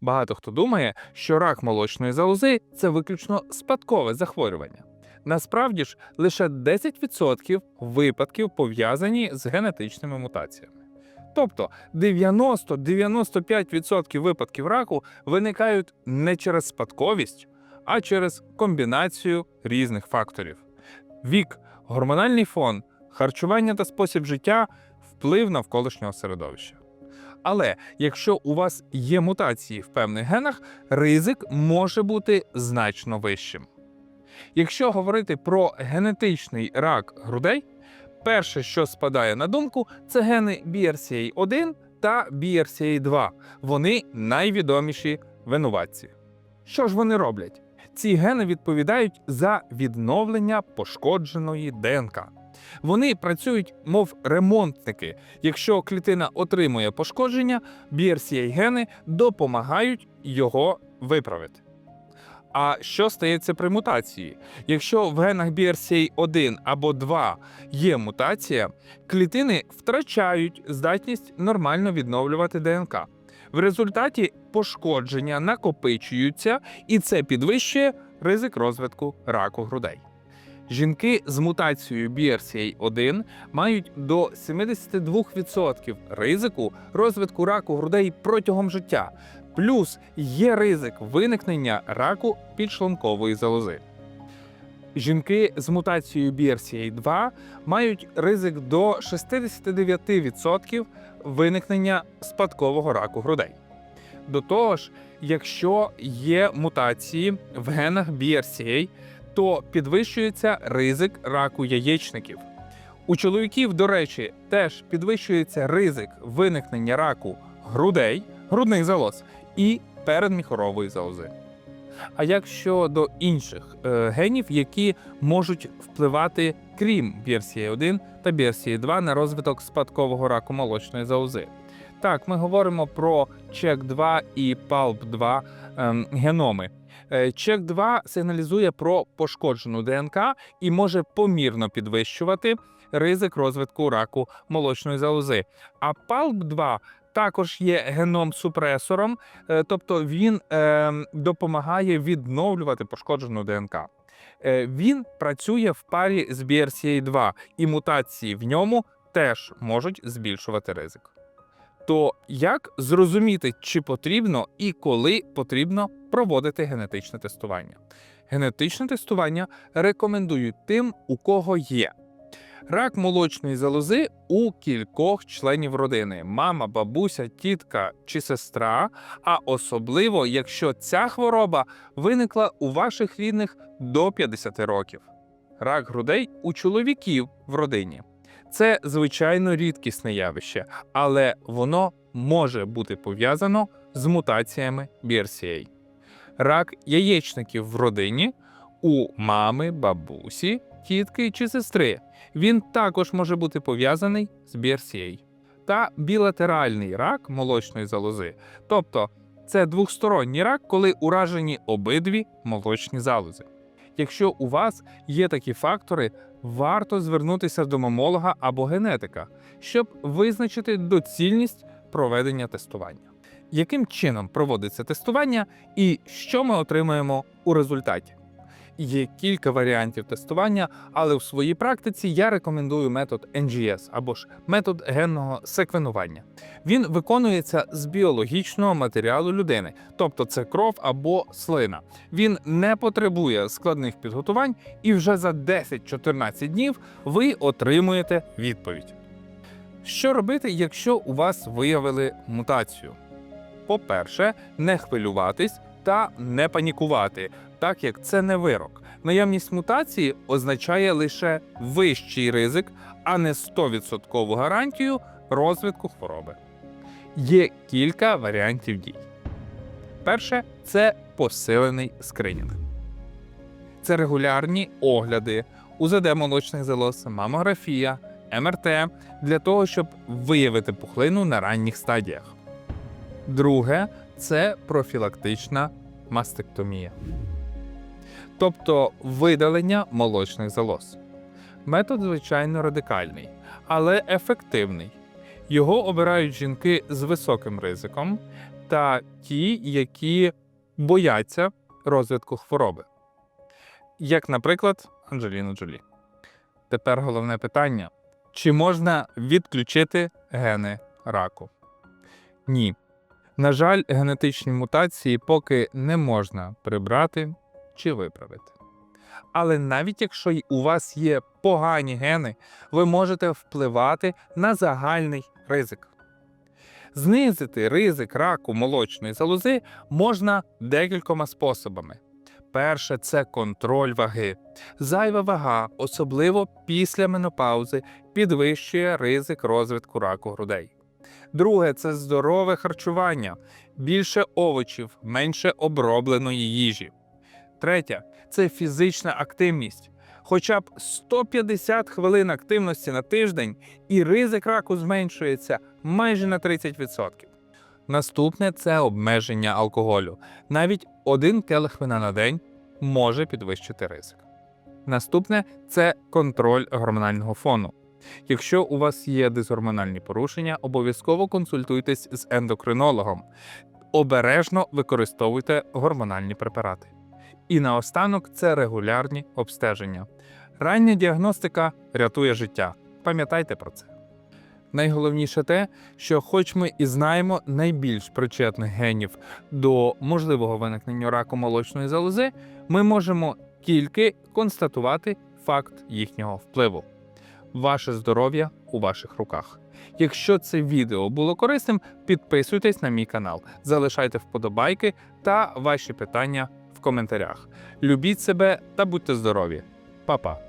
Багато хто думає, що рак молочної залози це виключно спадкове захворювання. Насправді ж лише 10% випадків пов'язані з генетичними мутаціями. Тобто 90-95% випадків раку виникають не через спадковість, а через комбінацію різних факторів: вік, гормональний фон, харчування та спосіб життя, вплив навколишнього середовища. Але якщо у вас є мутації в певних генах, ризик може бути значно вищим. Якщо говорити про генетичний рак грудей, перше, що спадає на думку, це гени BRCA1 та BRCA2. Вони найвідоміші винуватці. Що ж вони роблять? Ці гени відповідають за відновлення пошкодженої ДНК. Вони працюють, мов ремонтники. Якщо клітина отримує пошкодження, BRCA-гени допомагають його виправити. А що стається при мутації? Якщо в генах BRCA1 або 2 є мутація, клітини втрачають здатність нормально відновлювати ДНК. В результаті пошкодження накопичуються, і це підвищує ризик розвитку раку грудей. Жінки з мутацією BRCA1 мають до 72% ризику розвитку раку грудей протягом життя, плюс є ризик виникнення раку підшлункової залози. Жінки з мутацією BRCA2 мають ризик до 69% виникнення спадкового раку грудей. До того ж, якщо є мутації в генах BRCA, то підвищується ризик раку яєчників. У чоловіків, до речі, теж підвищується ризик виникнення раку грудей, грудних залоз і передміхорової залози. А як щодо інших е, генів, які можуть впливати крім BRCA1 та BRCA2 на розвиток спадкового раку молочної залози? Так, ми говоримо про CHEK2 і PALP2 ем, геноми. CHEK2 сигналізує про пошкоджену ДНК і може помірно підвищувати ризик розвитку раку молочної залози. А PALP2 також є геном-супресором, е, тобто він е, допомагає відновлювати пошкоджену ДНК. Е, Він працює в парі з BRCA2, і мутації в ньому теж можуть збільшувати ризик. То як зрозуміти, чи потрібно і коли потрібно проводити генетичне тестування? Генетичне тестування рекомендують тим, у кого є рак молочної залози у кількох членів родини: мама, бабуся, тітка чи сестра. А особливо, якщо ця хвороба виникла у ваших рідних до 50 років. Рак грудей у чоловіків в родині. Це звичайно рідкісне явище, але воно може бути пов'язано з мутаціями BRCA. Рак яєчників в родині у мами, бабусі, тітки чи сестри. Він також може бути пов'язаний з BRCA. Та білатеральний рак молочної залози. Тобто це двохсторонній рак, коли уражені обидві молочні залози. Якщо у вас є такі фактори, варто звернутися до мамолога або генетика, щоб визначити доцільність проведення тестування. Яким чином проводиться тестування і що ми отримаємо у результаті? Є кілька варіантів тестування, але в своїй практиці я рекомендую метод NGS або ж метод генного секвенування. Він виконується з біологічного матеріалу людини, тобто це кров або слина. Він не потребує складних підготувань, і вже за 10-14 днів ви отримуєте відповідь. Що робити, якщо у вас виявили мутацію? По-перше, не хвилюватись та не панікувати, так як це не вирок. Наявність мутації означає лише вищий ризик, а не 100% гарантію розвитку хвороби. Є кілька варіантів дій. Перше це посилений скринінг. Це регулярні огляди, УЗД молочних залоз, мамографія, МРТ для того, щоб виявити пухлину на ранніх стадіях. Друге це профілактична мастектомія, тобто видалення молочних залоз. Метод, звичайно, радикальний, але ефективний. Його обирають жінки з високим ризиком, та ті, які бояться розвитку хвороби. Як, наприклад, Анджеліна Джолі. Тепер головне питання: чи можна відключити гени раку? Ні. На жаль, генетичні мутації поки не можна прибрати чи виправити. Але навіть якщо у вас є погані гени, ви можете впливати на загальний ризик. Знизити ризик раку молочної залози можна декількома способами. Перше це контроль ваги. Зайва вага, особливо після менопаузи, підвищує ризик розвитку раку грудей. Друге це здорове харчування, більше овочів, менше обробленої їжі. Третє це фізична активність. Хоча б 150 хвилин активності на тиждень, і ризик раку зменшується майже на 30%. Наступне це обмеження алкоголю. Навіть один келих вина на день може підвищити ризик. Наступне це контроль гормонального фону. Якщо у вас є дисгормональні порушення, обов'язково консультуйтесь з ендокринологом. Обережно використовуйте гормональні препарати. І наостанок це регулярні обстеження. Рання діагностика рятує життя. Пам'ятайте про це. Найголовніше те, що, хоч ми і знаємо найбільш причетних генів до можливого виникнення раку молочної залози, ми можемо тільки констатувати факт їхнього впливу. Ваше здоров'я у ваших руках. Якщо це відео було корисним, підписуйтесь на мій канал, залишайте вподобайки та ваші питання коментарях. Любіть себе та будьте здорові. Па-па!